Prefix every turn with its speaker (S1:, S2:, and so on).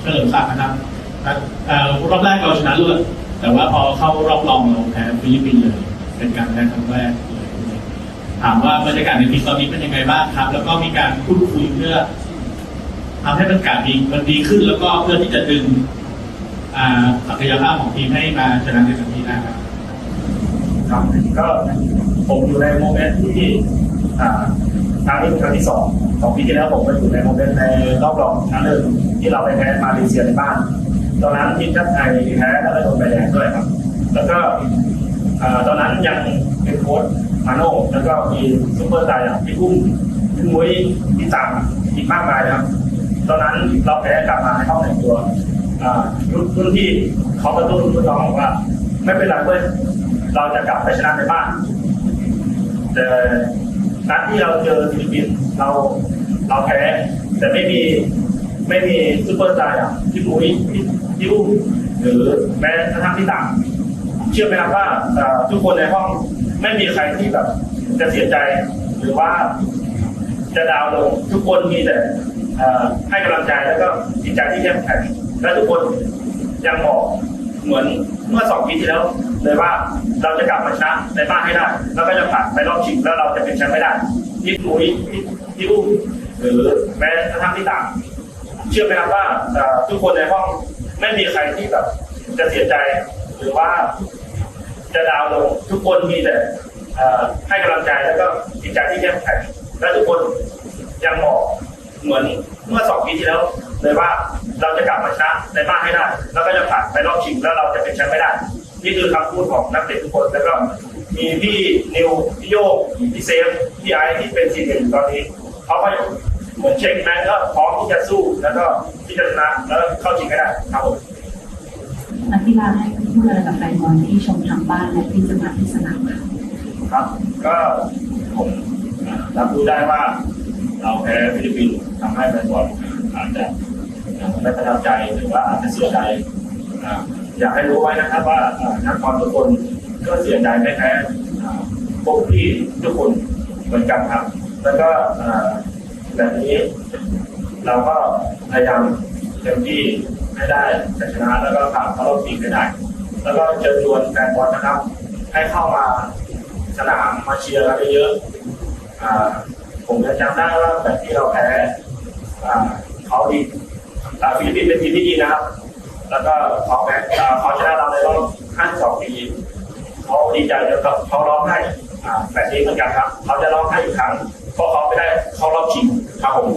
S1: เฉลิมศักดิ์นะครับรอบแรกเราชนะเลิศแต่ว่าพอเข้ารอบรองเราแพ้ฟิลิปปินส์เลย เป็นการแพ้ครั้งแรกเลยถามว่าบรรยากาศในทีมตอนนี้เป็นยังไงบ้างครับ แล้วก็มีการพูดคุยเพื่อทำให้บรรยากาศดีมันดีขึ้น แล้วก็เพื่อที่จะดึงศักยภาพของทีมให้มาชนะในครั้งนี้ได้ครับ
S2: ครับก็ผมอยู่ในโมเมนต์ที่ ครั้งนี้เป็นครั้งที่สองสองปีที่แล้วผมก็อยู่ในโมเมนในรอบรองชนะเลิศที่เราไปแพ้มาเลเซียในบ้าน ตอนนั้นทีมชาติไทยแพ้แล้วก็โดนใบแดงด้วยครับ แล้วก็ตอนนั้นยังเป็นโค้ชมาโน่แล้วก็มีซุปเปอร์สตาร์อย่างพี่กุ้งพี่มุ้ยพี่ต่างอีกมากมายนะครับ ตอนนั้นเราแพ้กลับมาให้เข้าในตัวรุ่นรุ่นที่เขากระตุ้นรุ่นน้องบอกว่า ไม่เป็นไรเว้ยเราจะกลับไปชนะในบ้านแต่ นัดที่เราเจอฟิลิปปินส์เราเราแพ้แต่ไม่มีไม่มีซูเปอร์สตาร์อย่างพี่ปุ้ยพี่พี่อุ้มหรือแม้กระทั่งพี่ต่างเชื่อไหมครับว่าทุกคนในห้องไม่มีใครที่แบบจะเสียใจหรือว่าจะดาวลงทุกคนมีแต่ให้กำลังใจแล้วก็จิตใจที่เข้มแข็งและทุกคนยังบอก เหมือนเมื่อสองปีที่แล้วเลยว่าเราจะกลับมาชนะในบ้านให้ได้ แล้วก็จะผ่านไปรอบชิงแล้วเราจะเป็นแชมป์ไม่ได้พี่ปุ้ยพี่พี่อุ้มหรือแม้กระทั่งพี่ต่างเชื่อไหมครับว่าทุกคนในห้องไม่มีใครที่แบบจะเสียใจหรือว่าจะดาวลงทุกคนมีแต่ให้กำลังใจแล้วก็จิตใจที่เข้มแข็งและทุกคนยังบอกเหมือนเมื่อสองปีที่แล้วเลยว่า ในบ้านให้ได้ แล้วก็จะผ่านไปรอบชิงแล้วเราจะเป็นแชมป์ไม่ได้ นี่คือคำพูดของนักเตะทุกคนแล้วก็มีพี่นิวพี่โยกพี่เซฟพี่ไอซ์ที่เป็นซีเนียร์อยู่ตอนนี้เขาก็เหมือนเช็คแมนก็พร้อมที่จะสู้แล้วก็ที่จะชนะแล้วเข้าชิงให้ได้ครับผม
S3: นักกีฬาให้พูดอะไรกับแฟนบอลที่ชมทางบ้านและที่จะมาที่สนามค่ะ
S2: ครับ ก็ผมรับรู้ได้ว่าเราแพ้ฟิลิปปินส์ทำให้แฟนบอลอาจจะ ไม่ประทับใจหรือว่าอาจจะเสียใจอยากให้รู้ไว้นะครับว่านักบอลทุกคนก็เสียใจไม่แพ้พวกพี่ทุกคนเหมือนกันครับ แล้วก็แบบนี้เราก็พยายามเต็มที่ให้ได้ชนะแล้วก็ผ่านเข้ารอบชิงให้ได้ แล้วก็เชิญชวนแฟนบอลนะครับ ให้เข้ามาสนามมาเชียร์กันเยอะๆผมยังจำได้ว่าแบบที่เราแพ้เขาดี ฟิลิปปินส์เป็นทีมที่ดีนะครับ แล้วก็เขาแพ้อ่าเขาชนะเราในรอบ52ปีเขาดีใจแล้วก็เขาร้องไห้แบบนี้เหมือนกันครับ เขาจะร้องไห้อีกครั้งเพราะเขาไม่ได้เข้ารอบชิงครับผ
S3: ม